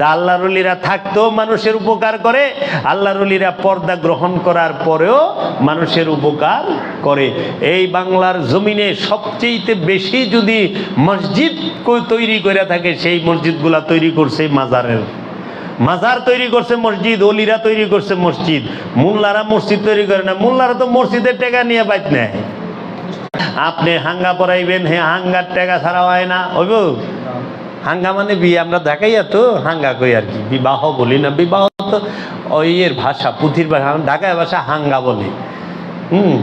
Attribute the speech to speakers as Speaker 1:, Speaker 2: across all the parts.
Speaker 1: তা আল্লাহ থাকতেও মানুষের উপকার করে, আল্লাহ রলিরা পর্দা গ্রহণ করার পরেও মানুষের উপকার করে। এই বাংলার জমিনে সবচেয়ে বেশি যদি মসজিদ তৈরি করে থাকে, সেই মসজিদগুলা তৈরি করছে মাজারের। মাজার তৈরি করছে মসজিদ, অলিরা তৈরি করছে মসজিদ। মোল্লারা মসজিদ তৈরি করে না, মোল্লারা তো মসজিদের টাকা নিয়ে বাইত নেয়। আপনি হাঙ্গা পড়াইবেন হে হাঙ্গার টাকা ছাড়া হয় না। হইব হাঙ্গা মানে বিয়ে আমরা দেখাইয়া তো, হাঙ্গা কই আর কি? বিবাহ বলি না, বিবাহ তো ওই এর ভাষা, পুঁথির ভাষা ঢাকায় ভাষা হাঙ্গা বলি। হুম?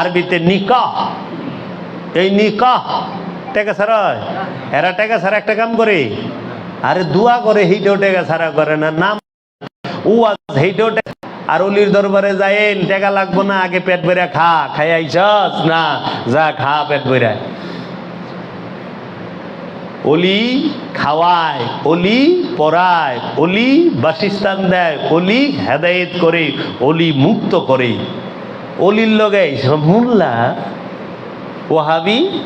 Speaker 1: আরবিতে নিকাহ। এই নিকাহ, টাকা হয়? এরা টাকা ছাড়া একটা কাম করে? আরে দোয়া করে সেইটাও টাকা ছাড়া করে না, নাম ও সেইটাও টাকা আর অলির দরবারে যাইন টাকা লাগবো না, আগে পেট ভরে খা খাই আইসস না, যা খা, পেট ভরে অলি খাওয়ায়, অলি পড়ায়, অলি বাসস্থান দেয়, অলি হেদায়েত করে, অলি মুক্ত করে। অলির লগে মোল্লা ওহাবি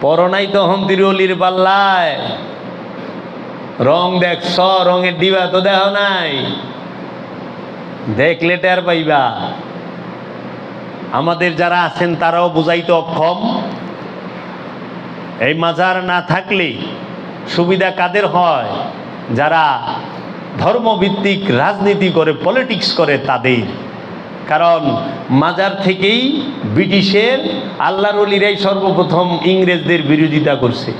Speaker 1: পরনাই তো হন্তির অলির পাল্লায়। রং দেখছ রঙের ডিবা তো দেহ নাই। দেখলে টের পাইবা। আমাদের যারা আছেন তারাও বুঝাইতে অক্ষম। এই মাজার না থাকলে সুবিধা কাদের হয়? যারা ধর্মভিত্তিক রাজনীতি করে পলিটিক্স করে তাদের। কারণ মাজার থেকেই ব্রিটিশের আল্লাহর অলিরাই সর্বপ্রথম ইংরেজদের বিরোধিতা করছে।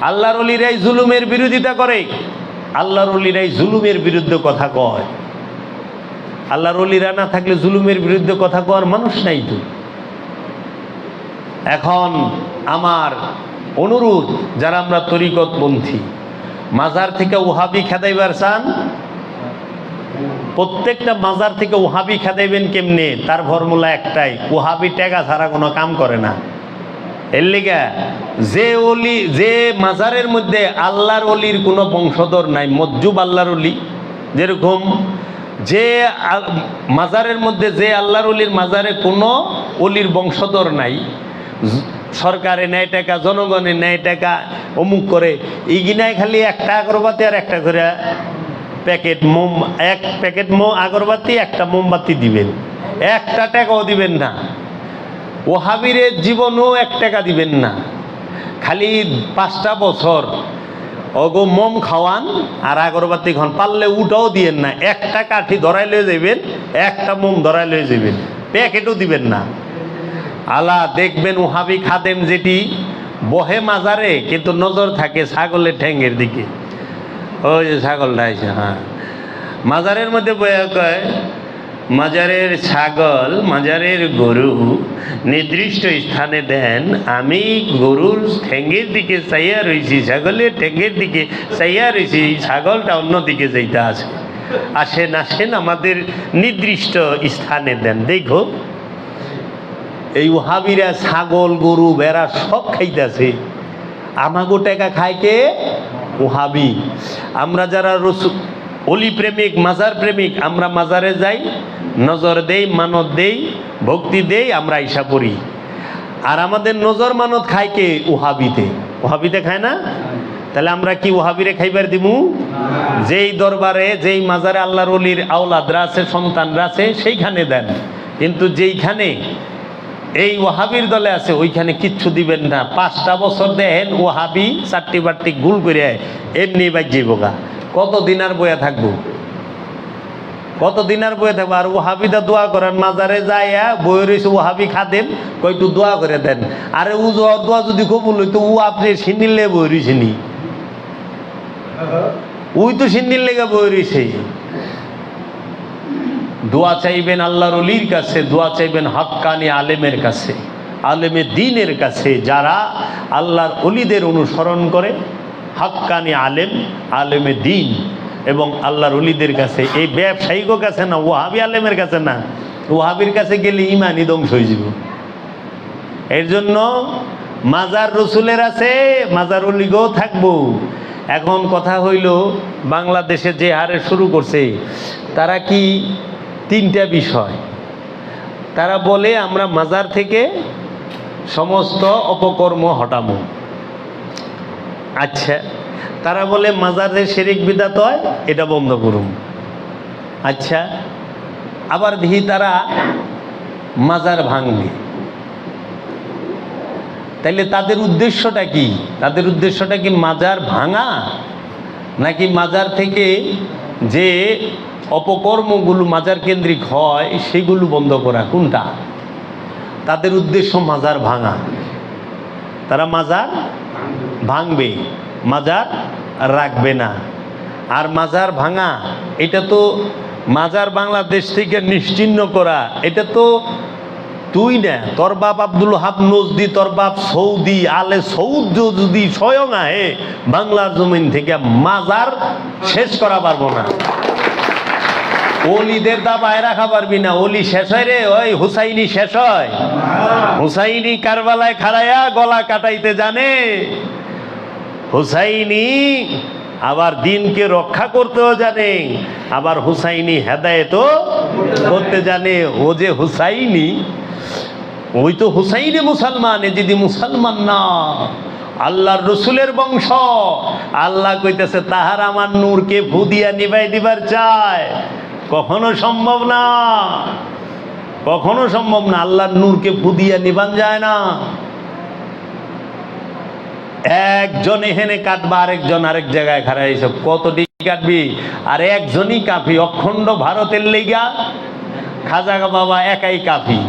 Speaker 1: আল্লাহর অলিরাই জুলুমের বিরোধিতা করে। আল্লাহর অলিরাই জুলুমের বিরুদ্ধে কথা কয়। আল্লাহর অলিরা না থাকলে জুলুমের বিরুদ্ধে কথা কওয়ার মানুষ নাই তো। এখন আমার অনুরোধ, যারা আমরা তরিকতপন্থী, মাজার থেকে ওহাবি খেদাইবার চান? প্রত্যেকটা মাজার থেকে ওহাবি খেদাইবেন কেমনে? তার ফর্মুলা একটাই, ওহাবি টাকা ছাড়া কোনো কাম করে না। এর লিগা যে অলি যে মাজারের মধ্যে আল্লাহর অলির কোনো বংশধর নাই, মজ্জুব আল্লাহর অলি যেরকম যে মাজারের মধ্যে যে আল্লাহর অলির মাজারে কোনো অলির বংশধর নাই সরকারে নেয় টাকা, জনগণে নেয় টাকা, অমুক করে। ইগিনায় খালি একটা আগরবাতি আর একটা করে প্যাকেট মোম, এক প্যাকেট মো আগরবাতি, একটা মোমবাতি দিবেন। একটা টাকাও দিবেন না। ওহাবিরের জীবনও এক টাকা দিবেন না। খালি পাঁচটা বছর অগো মোম খাওয়ান আর আগরবাতি খান পারলে উটাও দিয়েন না। একটা কাঠি ধরাই লয়ে যাবেন একটা মোম ধরাই লয়ে যাবেন প্যাকেটও দিবেন না। আলা দেখবেন ওহাবি খাদেম যেটি বহে মাজারে, কিন্তু নজর থাকে ছাগলের ঠ্যাঙ্গের দিকে। ওই যে ছাগলটা আছে হ্যাঁ। মাজারের মধ্যে বয়া কয়, মাজারের ছাগল, মাজারের গরু নির্দিষ্ট স্থানে দেন, আমি গরুর ঠেঙ্গের দিকে চাইয়া রয়েছি ছাগলের ঠেঙ্গের দিকে চাইয়া রয়েছি ছাগলটা অন্য দিকে যাইতে আছে। আসেন আসেন আমাদের নির্দিষ্ট স্থানে দেন। দেখো এই ওহাবিরা ছাগল, গরু বেড়া সব খাইতেছে। আমাগো টাকা খায় কে? ওহাবি। আমরা যারা রসু অলি প্রেমিক, মাজার প্রেমিক, আমরা মাজারে যাই, নজর দেই, মানত দেই, ভক্তি দেই, আমরা ইসা পড়ি। আর আমাদের নজর মানত খায় কে? ওহাবিতে। ওহাবিতে খায় না? তাহলে আমরা কি ওহাবিরে খাইবার দিমু? যেই দরবারে, যেই মাজারে আল্লাহর অলির আওলাদরা আছে, সন্তানরা আছে, সেইখানে দেন। কিন্তু যেইখানে এই ওহাবির দলে আছে, ওইখানে কিচ্ছু দিবেন না। পাঁচটা বছর দেখেন ওহাবি চারটি বারটি গুল করে এমনি বাজ্যে বোকা কত দিন আর বয়ে থাকব? কত দিন আর বয়ে থাকব? আর ওহাবিদা দোয়া করেন মাজারে যাইয়া বয়ে রয়েছে ওহাবি খাদেন তো দোয়া করে দেন। আরে উ দোয়া যদি কবুল হইতো, ও আপনি সিন্নিলে বয়ে রয়েছে নি? উই তো সিন্নির লেগে বয়ে রয়েছে দোয়া চাইবেন আল্লাহর অলির কাছে, দোয়া চাইবেন হক্কানি আলেমের কাছে, আলেমে দিনের কাছে, যারা আল্লাহর অলিদের অনুসরণ করে, হক্কানি আলেম, আলেমে দিন এবং আল্লাহর অলিদের কাছে। এই ব্যবসায়িকও কাছে না ওহাবি আলেমের কাছে না। ওহাবির কাছে গেলে ইমানই ধ্বংস হয়ে যাব। এর জন্য মাজার রসুলের আছে, মাজার অলিগও থাকব। এখন কথা হইল, বাংলাদেশে যে হারে শুরু করছে, তারা কি তিনটা বিষয়। তারা বলে, আমরা মাজার থেকে সমস্ত অপকর্ম হটামো আচ্ছা তারা বলে মাজারের শেরিক বিদাত হয়, এটা বন্ধ করুন। আচ্ছা আবার দেখি তারা মাজার ভাঙবে। তাইলে তাদের উদ্দেশ্যটা কি? তাদের উদ্দেশ্যটা কি মাজার ভাঙা, নাকি মাজার থেকে যে অপকর্মগুলো মাজার কেন্দ্রিক হয়, সেগুলো বন্ধ করা। কোনটা? তাদের উদ্দেশ্য মাজার ভাঙা। তারা মাজার ভাঙবে, মাজার রাখবে না। আর মাজার ভাঙা, এটা তো মাজার বাংলাদেশ থেকে নিশ্চিহ্ন করা। এটা তো তুই না, তোর বাপ আব্দুল হাব নজদি, তোর বাপ সৌদি, আলে সৌদ যদি স্বয়ং আহে, বাংলার জমিন থেকে মাজার শেষ করা পারব না। অলিদের দাবায় রাখা পারবি না অলি শেষ হয় রে, ওই হুসাইনি শেষ হয়। হুসাইনি কারবালায় খাড়াইয়া গলা কাটাইতে জানে। হুসাইনি আবার দিনকে রক্ষা করতেও জানে, আবার হুসাইনি হেদায়েতও করতে জানে। ও যে হুসাইনি, ওই তো হুসাইনে মুসলমান, এ যদি মুসলমান না, আল্লাহর রসুলের বংশ। আল্লাহ কইতেছে, তাহার আমার নূরকে ভু দিয়া নিবাই দিবার চায়। কখনো সম্ভব না। কখনো সম্ভব না, আল্লাহর নূরকে ফু দিয়া নিবান যায় না। একজন এখানে কাটবা আরেকজন আরেক জায়গায় খারাপ এইসব কত ডিগ্রি কাটবি আর একজনই কাফি অখণ্ড ভারতের লেগা খাজা বাবা, একাই কাফি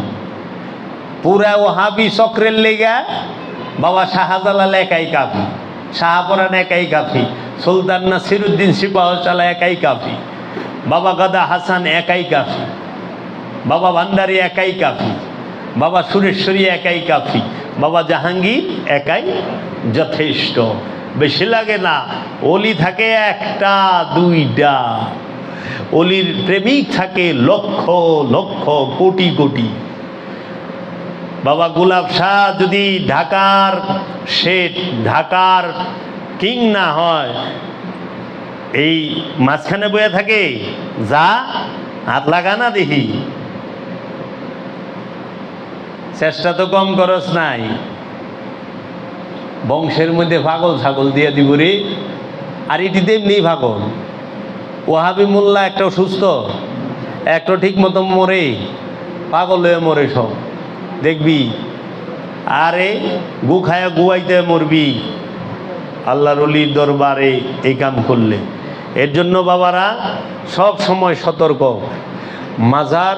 Speaker 1: পুরা ও হাবি চক্রের লেগা বাবা শাহজালাল একাই কাফি শাহপরান একাই কাফি সুলতান নাসিরুদ্দিন সিপাহশালা একাই কাফি বাবা গাদা হাসান একাই কাফি। বাবা ভান্ডারি একাই কাফি। বাবা সুরেশ্বরী একাই কাফি। বাবা জাহাঙ্গীর একাই যথেষ্ট। বেশি লাগে না, অলি থাকে একটা, দুইটা। অলির প্রেমিক থাকে লক্ষ লক্ষ, কোটি কোটি। বাবা গোলাপ শাহ যদি ঢাকার শেঠ, ঢাকার কিং না হয় এই মাঝখানে বয়ে থাকে, যা হাত লাগা না দেখি। চেষ্টা তো কম করস নাই। বংশের মধ্যে পাগল ছাগল দিয়ে দিব রে। আর এটি তেমনি পাগল। ওহাবি মোল্লা একটা সুস্থ একটা ঠিক মতো মরে, পাগল হয়ে মরে সব। দেখবি? আরে গু খায়া গুয়াইতে মরবি। আল্লাহর অলির দরবারে এই কাম করলে। এর জন্য বাবারা, সব সময় সতর্ক। মাজার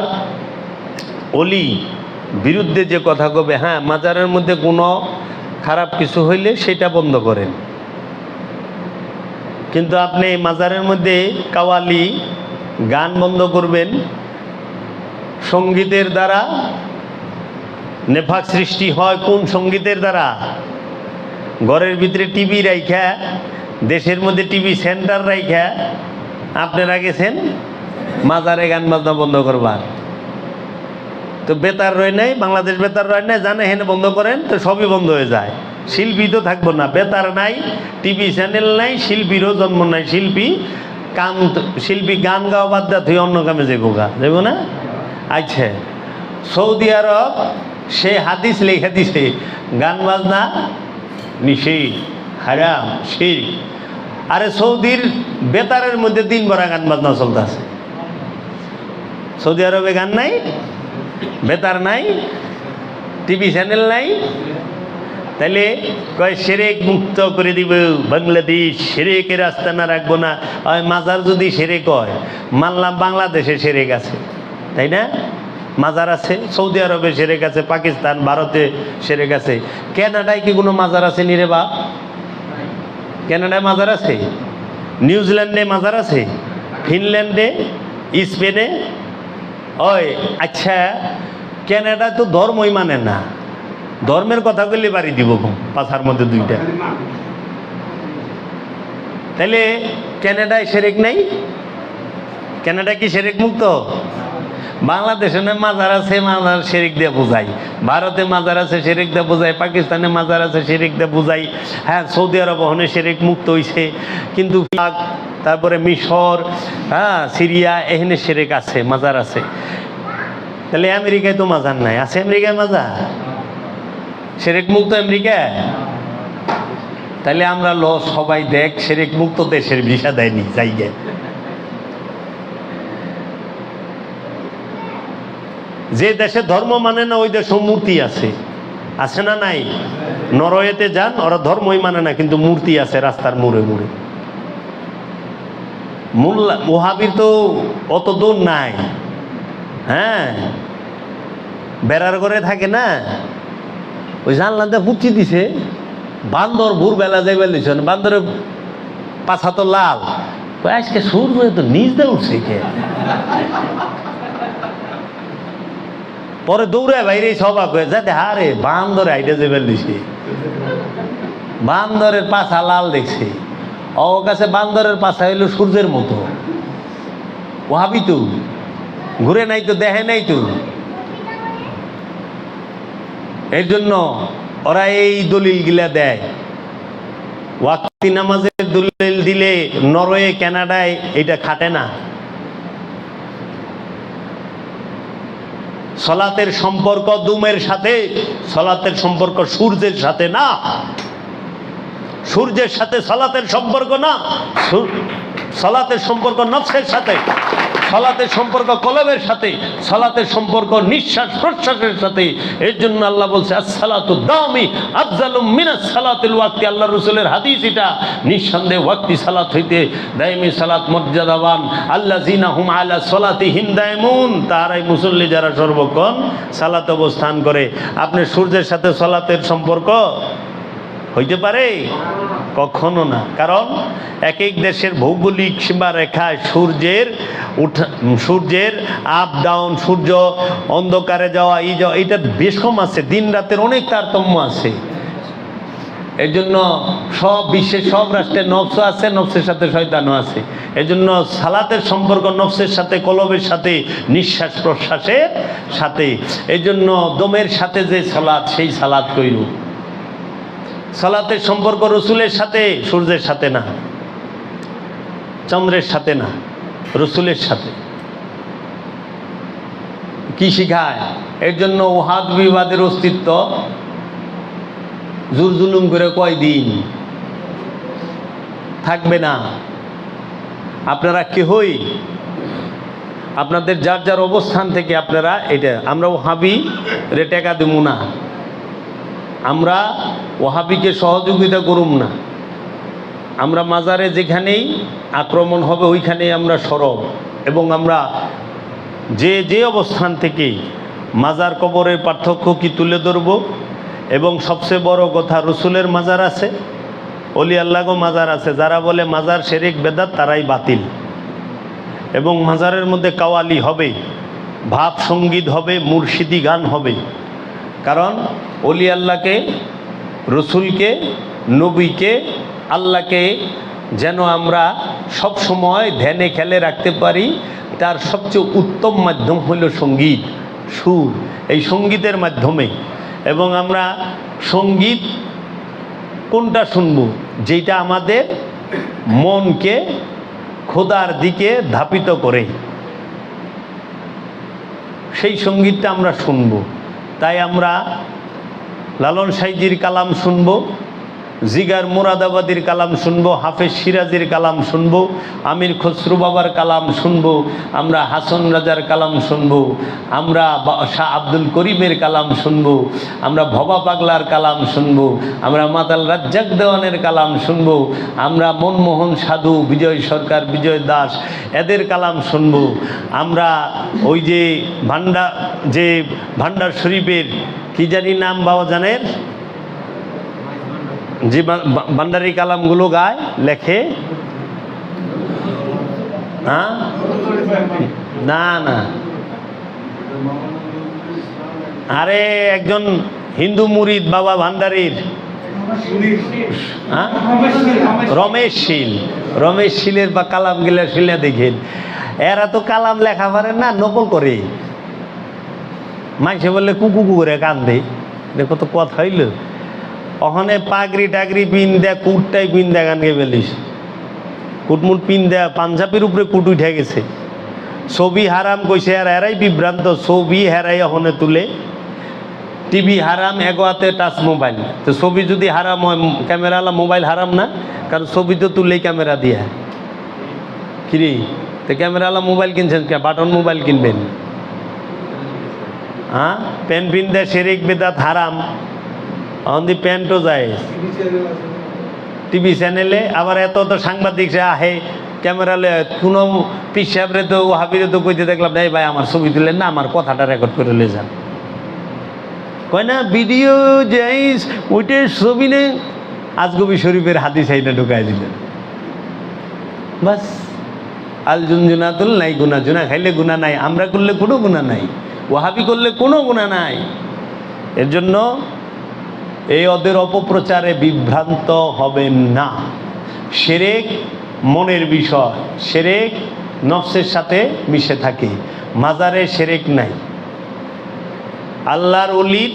Speaker 1: অলি বিরুদ্ধে যে কথা কবে হ্যাঁ মাজারের মধ্যে কোনো খারাপ কিছু হইলে সেটা বন্ধ করেন। কিন্তু আপনি মাজারের মধ্যে কাওয়ালি, গান বন্ধ করবেন, সঙ্গীতের দ্বারা নেফাক সৃষ্টি হয় কোন সঙ্গীতের দ্বারা? ঘরের ভিতরে টিভি রাইখা দেশের মধ্যে টিভি সেন্টার রাইখা আপনারা গেছেন? মাজারে গান বাজনা বন্ধ করবার। তো বেতার রয় নাই, বাংলাদেশ বেতার রয় নাই, জানে হেনে বন্ধ করেন, তো সবই বন্ধ হয়ে যায়। শিল্পী তো থাকব না, বেতার নাই টিভি চ্যানেল নাই, শিল্পীরও জন্ম নাই। শিল্পী কাম শিল্পী গান গাওয়া বাদ দেয় তুই অন্য কামে যাব গা। যাব না? আচ্ছা। সৌদি আরব, সে হাদিস লেখা দিছে, গান বাজনা নিষেধ, হারাম শির আরে সৌদির বেতারের মধ্যে দিন ভরা গান বাজনা চলতেছে। সৌদি আরবে গান নাই, বেতার নাই, টিভি চ্যানেল নাই। তাহলে কয়, সেরেক মুক্ত করে দিব, বাংলাদেশ সেরেকের রাস্তা না রাখব না। ওই মাজার যদি সেরেক হয়, মানলাম বাংলাদেশে সেরেক আছে। তাই না? মাজার আছে, সৌদি আরবে সেরেক আছে, পাকিস্তান, ভারতে সেরেক আছে। ক্যানাডায় কি কোনো মাজার আছে নিরে বা ক্যানাডায় মাজার আছে, নিউজিল্যান্ডে মাজার আছে, ফিনল্যান্ডে, স্পেনে। ওই আচ্ছা ক্যানাডা তো ধর্মই মানে না। ধর্মের কথা বললে বাড়ি দিব পাথার মধ্যে দুইটা। তাহলে ক্যানাডায় সেরেক নাই? ক্যানাডা কি সেরেক মুক্ত? বাংলাদেশে না মাজার আছে, মাজার শেরিক দিয়ে বোঝাই। ভারতে মাজার আছে, শেরিক দিয়ে বোঝাই, পাকিস্তানে মাজার আছে, শেরিক দিয়ে বোঝাই। হ্যাঁ সৌদি আরব ওখানে শেরিক মুক্ত হইছে। কিন্তু তারপরে মিশর হ্যাঁ সিরিয়া, এখানে শেরেক আছে, মাজার আছে। তাহলে আমেরিকায় তো মাজার নাই। আছে আমেরিকায় মাজার? শেরেক মুক্ত আমেরিকা তাহলে আমরা ল সবাই দেখ সেরেক মুক্ত দেশের ভিসা দেয়নি যাই যে দেশে ধর্ম মানে না, ওই দেশে মূর্তি আছে। আছে না নাই? নরওয়েতে যান, ওরা ধর্মই মানে না, কিন্তু মূর্তি আছে রাস্তার মোড়ে মোড়ে। মোল্লা, ওহাবির তো অত দূর নাই। হ্যাঁ? বেড়ার ঘরে থাকে না? ওই জানলাতে পুচি দিছে। বান্দর ভোর বেলা যাইবে দিছে বান্দরের পাছা তো লাল। আজকে সূর্য তো নিজ দিয়ে উঠছে কে? পরে দৌড়ে বাইরে সবা কয়ে যাতে হারে বান্দরে আইডে যাইবে দিছে বান্দরের পাছা লাল দেখছে। কাছে বান্দরের পাছা হইল সূর্যের মতো। ওহাবি তো। ঘুরে নাই তো, দেখে নাই তো। এর জন্য ওরা এই দলিল গিলা দেয়। ওয়াক্তি নামাজের দলিল দিলে নরওয়ে কানাডায় এটা খাটে না। সলাতের সম্পর্ক দুমের সাথে সলাতের সম্পর্ক সূর্যের সাথে না। সূর্যের সাথে সালাতের সম্পর্ক না সালাতের সম্পর্ক নফসের সাথে, সালাতের সম্পর্ক কলমের সাথে, সালাতের সম্পর্ক নিঃশ্বাস প্রশ্বাসের সাথে। এর জন্য আল্লাহ বলছে, আসসালাতু দামি আফজালুম মিনাস সালাতুল ওয়াক্তি। আল্লাহ রসুলের হাদিস এটা। নিঃসন্দেহে ওয়াক্তি সালাত হইতে দাইমি সালাত মর্যাদাবান। আল্লাহ জিনা হুম আলা সলাতি হিম দায়মুন। তারাই মুসল্লি যারা সর্বক্ষণ সালাত অবস্থান করে। আপনি সূর্যের সাথে সালাতের সম্পর্ক হইতে পারে? কখনো না। কারণ এক এক দেশের ভৌগোলিক সীমা রেখায় সূর্যের উঠা, সূর্যের আপ ডাউন সূর্য অন্ধকারে যাওয়া, এই যাওয়া এটা বেশ কম আছে দিন রাতের অনেক তারতম্য আছে। এর জন্য সব বিশ্বের সব রাষ্ট্রের নফস আছে, নফসের সাথে শয়তানও আছে। এর জন্য সালাতের সম্পর্ক নফসের সাথে, কলবের সাথে, নিঃশ্বাস প্রশ্বাসের সাথে। এই জন্য দমের সাথে যে সালাদ সেই সালাদ কইরু। সালাতের সম্পর্ক রসুলের সাথে, সূর্যের সাথে না। চন্দ্রের সাথে না, রসুলের সাথে। কি শিখায়? এর জন্য ওহাদ বিবাদের অস্তিত্ব জুর জুলুম করে কয়দিন থাকবে না। আপনারা কেহই? আপনাদের যার যার অবস্থান থেকে আপনারা এটা, আমরা ওহাবি রে টেকা দেবো না। আমরা ওহাবিকে সহযোগিতা করুম না। আমরা মাজারে যেখানেই আক্রমণ হবে, ওইখানেই আমরা সরব এবং আমরা যে যে অবস্থান থেকে মাজার কবরের পার্থক্য কি তুলে ধরব এবং সবচেয়ে বড় কথা, রসুলের মাজার আছে, অলি আল্লাহও মাজার আছে, যারা বলে মাজার শেরেক বেদাত তারাই বাতিল। এবং মাজারের মধ্যে কাওয়ালি হবে ভাব সংগীত হবে, মুর্শিদি গান হবে। কারণ অলি আল্লাহকে রসুলকে, নবীকে, আল্লাহকে যেন আমরা সব সময় ধ্যানে খেলে রাখতে পারি, তার সবচেয়ে উত্তম মাধ্যম হলো সংগীত, সুর। এই সঙ্গীতের মাধ্যমে। এবং আমরা সংগীত কোনটা শুনব? যেটা আমাদের মনকে খোদার দিকে ধাপিত করে। সেই সঙ্গীতটা আমরা শুনব। তাই আমরা লালন সাইজির কালাম শুনব। জিগার মুরাদাবাদীর কালাম শুনব, হাফেজ সিরাজের কালাম শুনব, আমির খসরু বাবার কালাম শুনব, আমরা হাসন রাজার কালাম শুনব, আমরা শাহ আব্দুল করিমের কালাম শুনব, আমরা ভবা পাগলার কালাম শুনব, আমরা মাতাল রাজ্জাক দেওয়ানের কালাম শুনব, আমরা মনমোহন সাধু, বিজয় সরকার, বিজয় দাস, এদের কালাম শুনব, আমরা ওই যে ভান্ডার যে ভান্ডার শরীফের, কি জানি নাম বাবা জানেন যে বা- বা- ভান্ডারি কালামগুলো গায়, লেখে। হ্যাঁ? না না। আরে, একজন হিন্দু মুরিদ বাবা ভান্ডারির হ্যাঁ? রমেশ শীল। রমেশ বা কালাম গিলা শিলে দেখেন। এরা তো কালাম লেখা পারে না, নকল করে। মাইসে বললে কুকু করে কান্দে। দেখো তো কথা হইল। ওখানে পাগড়ি টাগরি পিন দেয়া কুটটাই পিন দেয়া গান গে বেলিস। কুটমুট পিন দেয়া পাঞ্জাবির উপরে কুট উঠে গেছে। ছবি হারাম কইছে, আর এরাই বিভ্রান্ত। ছবি হেরাই ওখানে তুলে। টিভি হারাম এগো হাতে টাচ মোবাইল। তো ছবি যদি হারাম হয়, ক্যামেরাওয়ালা মোবাইল হারাম না, কারণ ছবি তো তুললেই ক্যামেরা দিয়ে। কিরে? তো ক্যামেরাওয়ালা মোবাইল কিনছেন কে বাটন মোবাইল কিনবেন? হ্যাঁ পেন পিন দেয় শেরেক বেদাত হারাম। অন্দি প্যান্টও যায়। টিভি চ্যানেলে আবার এত তো সাংবাদিক সে আহে ক্যামেরা লে কোনো পিসাবরে তো হাবিরে তো কইতে দেখলাম, এই ভাই, আমার ছবি তুলেন না, আমার কথাটা রেকর্ড করে লে যান। কয় না, ভিডিও যাইস ওইটার ছবি নে। আজগবি শরীফের হাতি সাইডে ঢুকাই দিলেন। বাস, আল জুনজুনাতুল নাই, গুনা জুনা, খাইলে গুণা নাই, আমরা করলে কোনো গুণা নাই, ওহাবি করলে কোনো গুণা নাই। এর জন্য এই ওদের অপপ্রচারে বিভ্রান্ত হবেন না। সেরেক মনের বিষয়, সেরেক নফসের সাথে মিশে থাকে। মাজারে সেরেক নাই। আল্লাহর অলির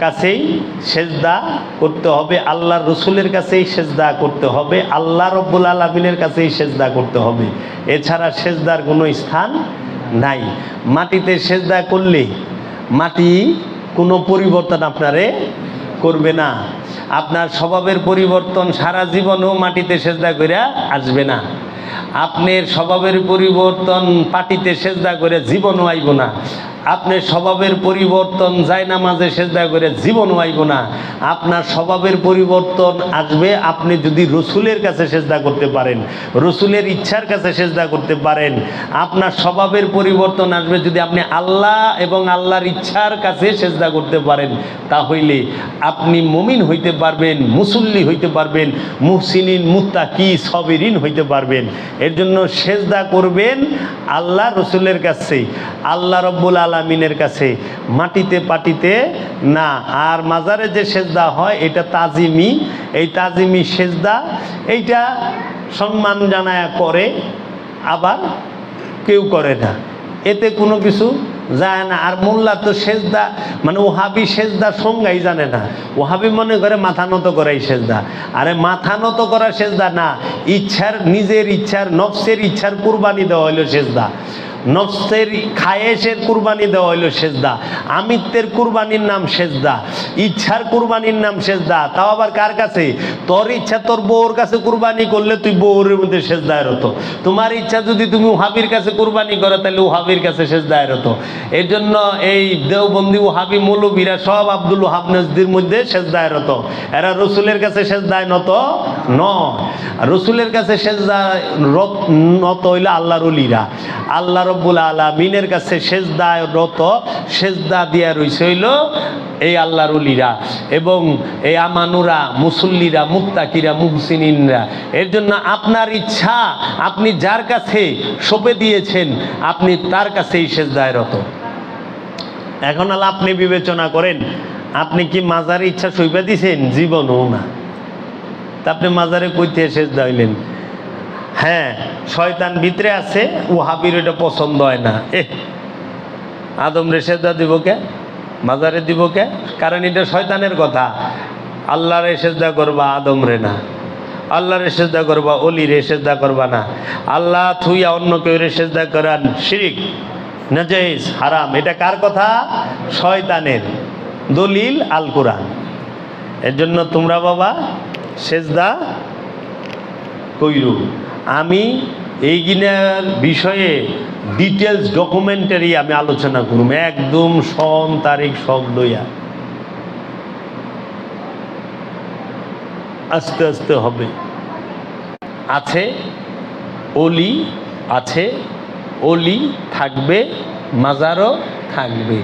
Speaker 1: কাছেই সেজদা করতে হবে, আল্লাহর রসুলের কাছেই সেজদা করতে হবে, আল্লাহ রব্বুল আলমিনের কাছেই সেজদা করতে হবে। এছাড়া সেজদার কোনো স্থান নাই। মাটিতে সেজদা করলে মাটি কোনো পরিবর্তন আপনারে করবে না। আপনার স্বভাবের পরিবর্তন সারা জীবনও মাটিতে সেজদা করে আসবে না। আপনার স্বভাবের পরিবর্তন পাটিতে সেজদা করে জীবনও আইব না। আপনার স্বভাবের পরিবর্তন যায় না মাঝে সেজদা করে জীবন আইব না। আপনার স্বভাবের পরিবর্তন আসবে, আপনি যদি রসুলের কাছে সেজদা করতে পারেন, রসুলের ইচ্ছার কাছে সেজদা করতে পারেন, আপনার স্বভাবের পরিবর্তন আসবে যদি আপনি আল্লাহ এবং আল্লাহর ইচ্ছার কাছে সেজদা করতে পারেন। তাহলে আপনি মমিন হইতে পারবেন, মুসল্লি হইতে পারবেন, মুহসিনিন, মুত্তাকি, সবেরিন হইতে পারবেন। এর জন্য সেজদা করবেন আল্লাহ রসুলের কাছে। আল্লাহ রব্বুল আলমিনের কাছে, মাটিতে পাটিতে না। আর মাজারে যে সেজদা হয়, এটা তাজিমি। এই তাজিমি সেজদা, এইটা সম্মান জানায়া করে, আবার কেউ করে না। এতে কোনো কিছু যায় না। আর মোল্লা তো সেজদা মানে ওহাবি সেজদা সংজ্ঞাই জানে না। ওহাবি মনে করে মাথা নত করাই সেজদা। আরে মাথা নত করা সেজদা না, ইচ্ছার, নিজের ইচ্ছার, নফসের ইচ্ছার কুরবানি দেওয়া হইল সেজদা। নফসের খায়েশের কুরবানি দেওয়া হইল সেজদা, আমিত্বের কুরবানির নাম সেজদা, ইচ্ছার কুরবানির নাম সেজদা। তাও আবার কার কাছে? তোর ইচ্ছা তোর বউর কাছে কুরবানি করলে তুই বউর মধ্যে সেজদায় হতো তোমার ইচ্ছা যদি তুমি উহাবির কাছে কুরবানি করো, তাহলে উহাবির কাছে সেজদায় হতো এর জন্য এই দেওবন্দি উহাবি মৌলবীরা সব আব্দুল ওহাব নজদির মধ্যে সেজদায় হতো এরা রসুলের কাছে সেজদায় নত ন রসুলের কাছে সেজদা রত- নত হইলে আল্লাহর অলিরা। আল্লাহ রব্বুল আলমিনের কাছে সেজদায় রত, সেজদা দিয়া রইছে হইল এই আল্লাহর অলিরা এবং এই আমানুরা, মুসল্লিরা, মুত্তাকিরা, মুহসিনিনরা। এর জন্য আপনার ইচ্ছা, আপনি যার কাছে সঁপে দিয়েছেন, আপনি তার কাছেই সেজদায় রত। এখন আল্লাহ আপনি বিবেচনা করেন, আপনি কি মাজার ইচ্ছা সইপা দিছেন? জীবনও না। তা আপনি মাজারে কইতে শেষ দাইলেন হ্যাঁ শয়তান ভিতরে আছে ও হাবির ওটা পছন্দ হয় না। এ আদম রে দিব কে? মাজারে দিব কে? কারণ এটা শয়তানের কথা। আল্লাহ রে সেজদা করবা, আদম রে না। আল্লাহ রে সেজদা করবা, অলি রে সেজদা করবা না। আল্লাহ থুইয়া অন্য কেউ রে সেজদা করান, শিরিক নাজাইজ হারাম। এটা কার কথা? শয়তানের। দলিল আল কোরআন। এর জন্য তোমরা বাবা, সেজদা কইরু। আমি এই গিনার বিষয়ে ডিটেলস ডকুমেন্টারি আমি আলোচনা করুম। একদম সন, তারিখ সব লইয়া। আস্তে আস্তে হবে। আছে, অলি আছে, অলি থাকবে, মাজারও থাকবে।